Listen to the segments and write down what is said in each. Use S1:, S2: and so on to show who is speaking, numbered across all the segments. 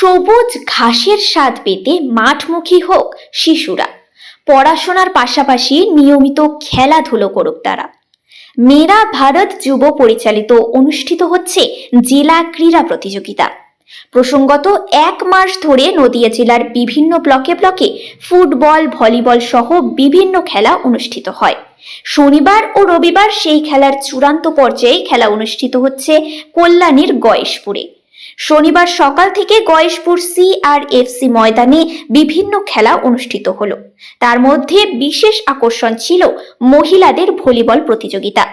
S1: সবুজ ঘাসের স্বাদ পেতে মাঠমুখী হোক শিশুরা। পড়াশোনার পাশাপাশি নিয়মিত খেলাধুলো করুক তারা। মেরা ভারত যুব পরিচালিত অনুষ্ঠিত হচ্ছে জেলা ক্রীড়া প্রতিযোগিতা। প্রসঙ্গত, এক মাস ধরে নদিয়া জেলার বিভিন্ন ব্লকে ব্লকে ফুটবল, ভলিবল সহ বিভিন্ন খেলা অনুষ্ঠিত হয়। শনিবার ও রবিবার সেই খেলার চূড়ান্ত পর্যায়ে খেলা অনুষ্ঠিত হচ্ছে কল্যাণীর গয়েশপুরে। শনিবার সকাল থেকে Gayeshpur C R F C ময়দানে বিভিন্ন খেলা অনুষ্ঠিত হলো। তার মধ্যে বিশেষ আকর্ষণ ছিল মহিলাদের ভলিবল প্রতিযোগিতা।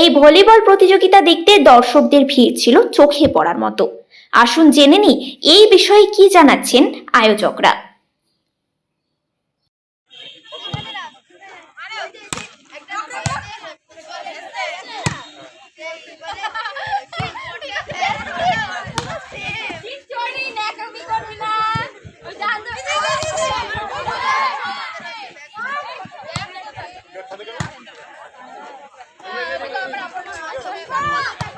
S1: এই ভলিবল প্রতিযোগিতা দেখতে দর্শকদের ভিড় ছিল চোখে পড়ার মতো। আসুন জেনে নি এই বিষয়ে কি জানাচ্ছেন আয়োজকরা। Stop!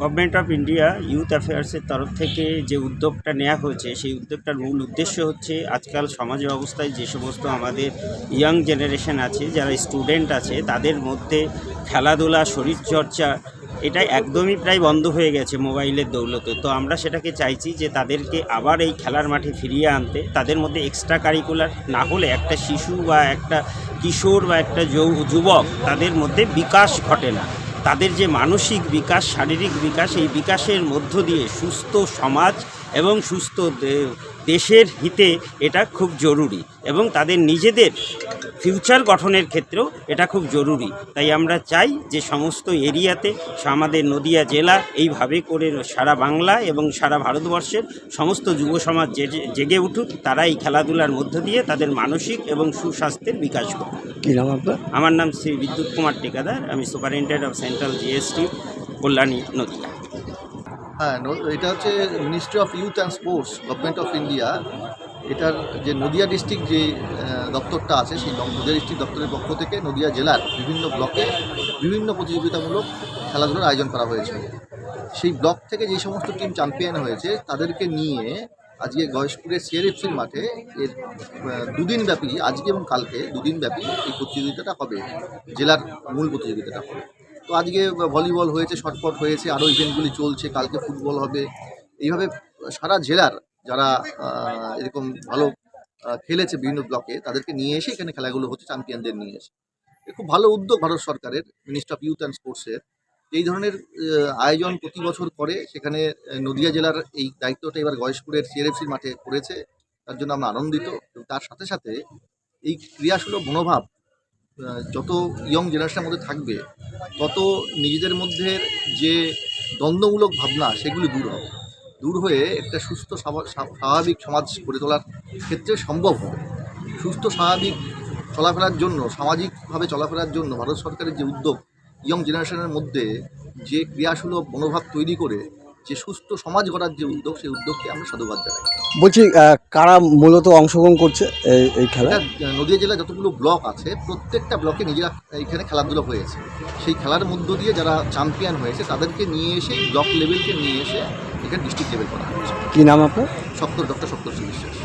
S2: Government of India youth অ্যাফেয়ার্সের তরফ থেকে যে উদ্যোগটা নেওয়া হয়েছে, সেই উদ্যোগটার মূল উদ্দেশ্য হচ্ছে আজকাল সমাজ ব্যবস্থায় যে সমস্ত আমাদের ইয়াং জেনারেশন আছে, যারা স্টুডেন্ট আছে, তাদের মধ্যে খেলাধুলা, শরীরচর্চা, এটা একদমই প্রায় বন্ধ হয়ে গেছে মোবাইলের দৌলতে। তো আমরা সেটাকে চাইছি যে তাদেরকে আবার এই খেলার মাঠে ফিরিয়ে আনতে। তাদের মধ্যে এক্সট্রা কারিকুলার না হলে একটা শিশু বা একটা কিশোর বা একটা যুবক তাদের মধ্যে বিকাশ ঘটে না। তাদের যে মানসিক বিকাশ শারীরিক বিকাশ এই বিকাশের মধ্য দিয়ে সুস্থ সমাজ এবং সুস্থ দেশের হিতে এটা খুব জরুরি এবং তাদের নিজেদের ফিউচার গঠনের ক্ষেত্রেও এটা খুব জরুরি। তাই আমরা চাই যে সমস্ত এরিয়াতে আমাদের নদিয়া জেলা এইভাবে করে সারা বাংলা এবং সারা ভারতবর্ষের সমস্ত যুব সমাজ জেগে- উঠুক তারা এই খেলাধুলার মধ্য দিয়ে তাদের মানসিক এবং সুস্বাস্থ্যের বিকাশ করুক।
S3: কি নাম আপনার?
S2: আমার নাম শ্রী বিদ্যুৎ কুমার টিকাদার আমি superintendent of central GST Kalyani Nadia.
S4: হ্যাঁ এটা হচ্ছে ministry of youth and sports government of India এটার যে নদিয়া ডিস্ট্রিক্ট যে দপ্তরটা আছে, সেই নদিয়া ডিস্ট্রিক্ট দপ্তরের পক্ষ থেকে নদিয়া জেলার বিভিন্ন ব্লকে বিভিন্ন প্রতিযোগিতামূলক খেলাধুলার আয়োজন করা হয়েছে। সেই ব্লক থেকে যে সমস্ত টিম চ্যাম্পিয়ন হয়েছে, তাদেরকে নিয়ে আজকে গয়েশপুরের সিআরএফসির মাঠে এর দুদিন ব্যাপী, আজকে এবং কালকে দুদিন ব্যাপী এই প্রতিযোগিতাটা হবে। জেলার মূল প্রতিযোগিতাটা হবে। তো আজকে ভলিবল হয়েছে, শটপট হয়েছে, আরও ইভেন্টগুলি চলছে, কালকে ফুটবল হবে। এইভাবে সারা জেলার যারা এরকম ভালো খেলেছে বিভিন্ন ব্লকে, তাদেরকে নিয়ে এসে এখানে খেলাগুলো হচ্ছে চ্যাম্পিয়নদের নিয়ে এসে। খুব ভালো উদ্যোগ ভারত সরকারের মিনিস্ট্রি অফ ইউথ অ্যান্ড স্পোর্টসের এই ধরনের আয়োজন প্রতি বছর করে, সেখানে নদিয়া জেলার এই দায়িত্বটা এবার গয়েশপুরের সিআরএফসির মাঠে পড়েছে তার জন্য আমরা আনন্দিত তার সাথে সাথে এই ক্রিয়াসুলভ মনোভাব যত ইয়ং জেনারেশনের মধ্যে থাকবে, তত নিজেদের মধ্যে যে দ্বন্দ্বমূলক ভাবনা, সেগুলি দূর হবে। দূর হয়ে একটা সুস্থ স্বাভাবিক সমাজ গড়ে তোলার ক্ষেত্রে সম্ভব হবে। সুস্থ, স্বাভাবিক চলাফেরার জন্য, সামাজিকভাবে চলাফেরার জন্য ভারত সরকারের যে উদ্যোগ ইয়ং জেনারেশনের মধ্যে যে ক্রিয়াসুলভ মনোভাব তৈরি করে যে সুস্থ সমাজ গড়ার যে উদ্যোগ সেই উদ্যোগকে আমরা সাধুবাদ জানাই।
S3: বলছি কারা মূলত অংশগ্রহণ করছে এই
S4: খেলা নদীয়া জেলায় যতগুলো ব্লক আছে প্রত্যেকটা ব্লকে নিজেরা এখানে খেলাধুলো হয়েছে। সেই খেলার মধ্য দিয়ে যারা চ্যাম্পিয়ন হয়েছে তাদেরকে নিয়ে এসে ব্লক লেভেলকে নিয়ে এসে এখানে ডিস্ট্রিক্ট লেভেল করা হয়েছে
S3: কী নাম আপনার?
S4: সত্তর ডক্টর সত্তর বিশ্বাস